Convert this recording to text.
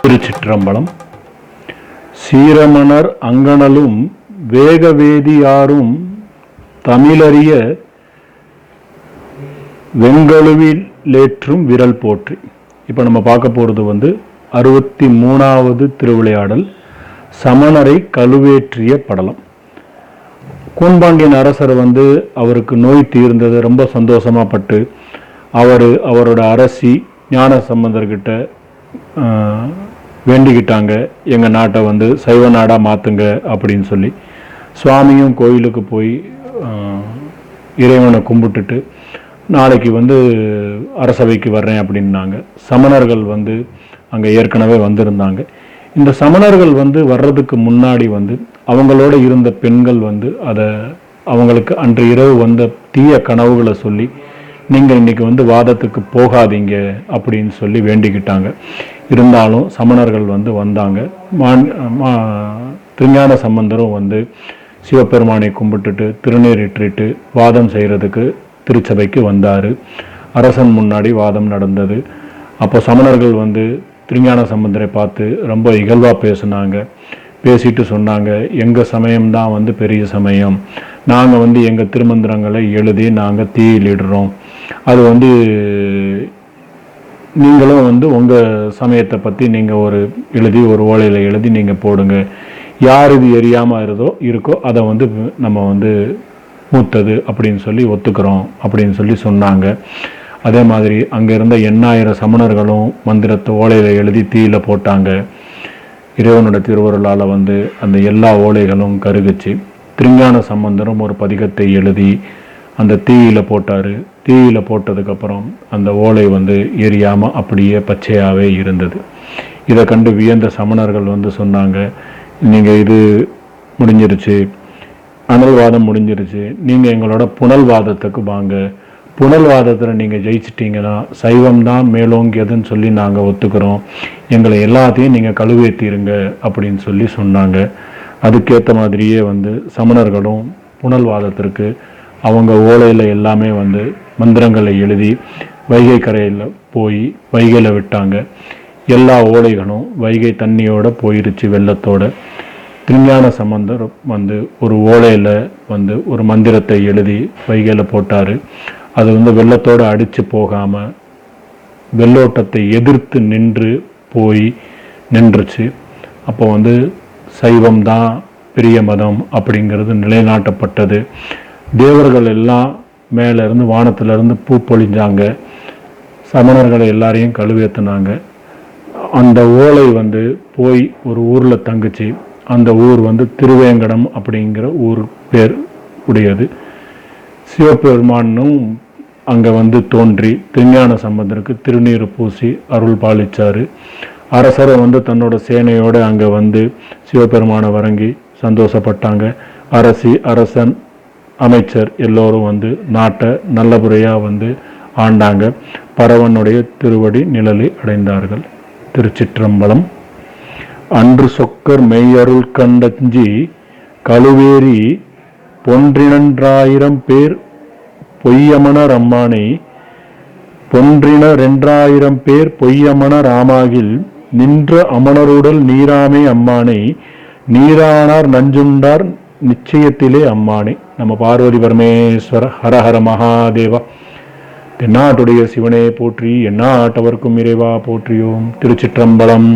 திருச்சிற்றம்பலம். சீரமணர் அங்கனலும் வேகவேதியாரும் தமிழறிய வெங்கழுவிலேற்றும் விரல் போற்றி. இப்போ நம்ம பார்க்க போகிறது வந்து அறுபத்தி மூணாவது திருவிளையாடல் சமணரை கழுவேற்றிய படலம். கூன்பாண்டியன் அரசர் வந்து அவருக்கு நோய் தீர்ந்தது ரொம்ப சந்தோஷமா பட்டு அவர் அவரோட அரசி ஞான சம்பந்தர்கிட்ட ஆஹ், வேண்டிக்கிட்டாங்க. எங்கள் நாட்டை வந்து சைவ நாடாக மாற்றுங்க அப்படின்னு சொல்லி. சுவாமியும் கோயிலுக்கு போய் இறைவனை கும்பிட்டுட்டு நாளைக்கு வந்து அரசவைக்கு வர்றேன் அப்படின்னாங்க. சமணர்கள் வந்து அங்கே ஏற்கனவே வந்திருந்தாங்க. இந்த சமணர்கள் வந்து வர்றதுக்கு முன்னாடி வந்து அவங்களோட இருந்த பெண்கள் வந்து அதை அவங்களுக்கு அன்று இரவு வந்த தீய கனவுகளை சொல்லி நீங்கள் இன்றைக்கி வந்து வாதத்துக்கு போகாதீங்க அப்படின்னு சொல்லி வேண்டிக்கிட்டாங்க. இருந்தாலும் சமணர்கள் வந்து வந்தாங்க. மா திருஞான சம்பந்தரும் வந்து சிவபெருமானை கும்பிட்டுட்டு திருநீரிட்டுட்டு வாதம் செய்கிறதுக்கு திருச்சபைக்கு வந்தார். அரசன் முன்னாடி வாதம் நடந்தது. அப்போ சமணர்கள் வந்து திருஞான சம்பந்தரை பார்த்து ரொம்ப இகழ்வாக பேசினாங்க. பேசிட்டு சொன்னாங்க எங்கள் சமயம்தான் வந்து பெரிய சமயம். நாங்கள் வந்து எங்கள் திருமந்திரங்களை எழுதி நாங்கள் தீயிலிடுறோம். அது வந்து நீங்களும் வந்து உங்கள் சமயத்தை பற்றி நீங்கள் ஒரு எழுதி ஒரு ஓலையில் எழுதி நீங்கள் போடுங்க. யார் இது எரியாமல் இருதோ இருக்கோ அதை வந்து நம்ம வந்து மூத்தது அப்படின்னு சொல்லி ஒத்துக்கிறோம் அப்படின்னு சொல்லி சொன்னாங்க. அதே மாதிரி அங்கே இருந்த எண்ணாயிரம் சமணர்களும் மந்திரத்தை ஓலையில் எழுதி தீயில் போட்டாங்க. இறைவனோட திருவருளால் வந்து அந்த எல்லா ஓலைகளும் கருகுச்சு. திருஞான சம்பந்தரும் ஒரு பதிகத்தை எழுதி அந்த தீயில போட்டார். தீயில் போட்டதுக்கப்புறம் அந்த ஓலை வந்து எரியாமல் அப்படியே பச்சையாகவே இருந்தது. இதை கண்டு வியந்த சமணர்கள் வந்து சொன்னாங்க நீங்கள் இது முடிஞ்சிருச்சு அனல்வாதம் முடிஞ்சிருச்சு நீங்கள் எங்களோட புனல்வாதத்துக்கு வாங்க. புனல்வாதத்தில் நீங்கள் ஜெயிச்சிட்டீங்கன்னா சைவம் தான் மேலோங்கியதுன்னு சொல்லி நாங்கள் ஒத்துக்கிறோம். எங்களை எல்லாத்தையும் நீங்கள் கழுவேற்றிருங்க அப்படின்னு சொல்லி சொன்னாங்க. அதுக்கேற்ற மாதிரியே வந்து சமணர்களும் புனல்வாதத்திற்கு அவங்க ஓலையில் எல்லாமே வந்து மந்திரங்களை எழுதி வைகை கரையில் போய் வைகையில் விட்டாங்க. எல்லா ஓலைகளும் வைகை தண்ணியோடு போயிருச்சு வெள்ளத்தோட. திருஞான சம்பந்தர் வந்து ஒரு ஓலையில் வந்து ஒரு மந்திரத்தை எழுதி வைகையில் போட்டார். அது வந்து வெள்ளத்தோடு அடித்து போகாமல் வெள்ளோட்டத்தை எதிர்த்து நின்று போய் நின்றுச்சு. அப்போ வந்து சைவம் தான் பெரிய மதம் அப்படிங்கிறது நிலைநாட்டப்பட்டது. தேவர்கள் எல்லாம் மேலேருந்து வானத்திலிருந்து பூ பொழிஞ்சாங்க சமணர்களை எல்லாரையும் கழுவேற்றினாங்க அந்த ஓலை வந்து போய் ஒரு ஊரில் தங்குச்சு. அந்த ஊர் வந்து திருவேங்கடம் அப்படிங்கிற ஊர் பேர் உடையது. சிவபெருமானும் அங்கே வந்து தோன்றி திருஞான சம்பந்தருக்கு திருநீர் பூசி அருள் பாலிச்சாரு. அரசரை வந்து தன்னோட சேனையோடு அங்கே வந்து சிவபெருமானை வரங்கி சந்தோஷப்பட்டாங்க. அரசி அரசன் அமைச்சர் எல்லோரும் வந்து நாட்டை நல்லபடியாக வந்து ஆண்டாங்க. பரவனுடைய திருவடி நிழலை அடைந்தார்கள். திருச்சிற்றம்பலம். அன்று சொக்கர் மெய்யருள் கண்டஞ்சி கழுவேறி பொன்றினன்றாயிரம் பேர் பொய்யமணர் அம்மானை பொன்றின ரெண்டாயிரம் பேர் பொய்யமன ராமாகில் நின்ற அமணருடல் நீராமே அம்மானை நீரானார் நஞ்சுண்டார் நிச்சயத்திலே அம்மானே. நம்ம பார்வதி பரமேஸ்வர ஹரஹர மகாதேவா. தென்னாட்டுடைய சிவனே போற்றி எந்நாட்டவர்க்கும் இறைவா போற்றியோம். திருச்சிற்றம்பலம்.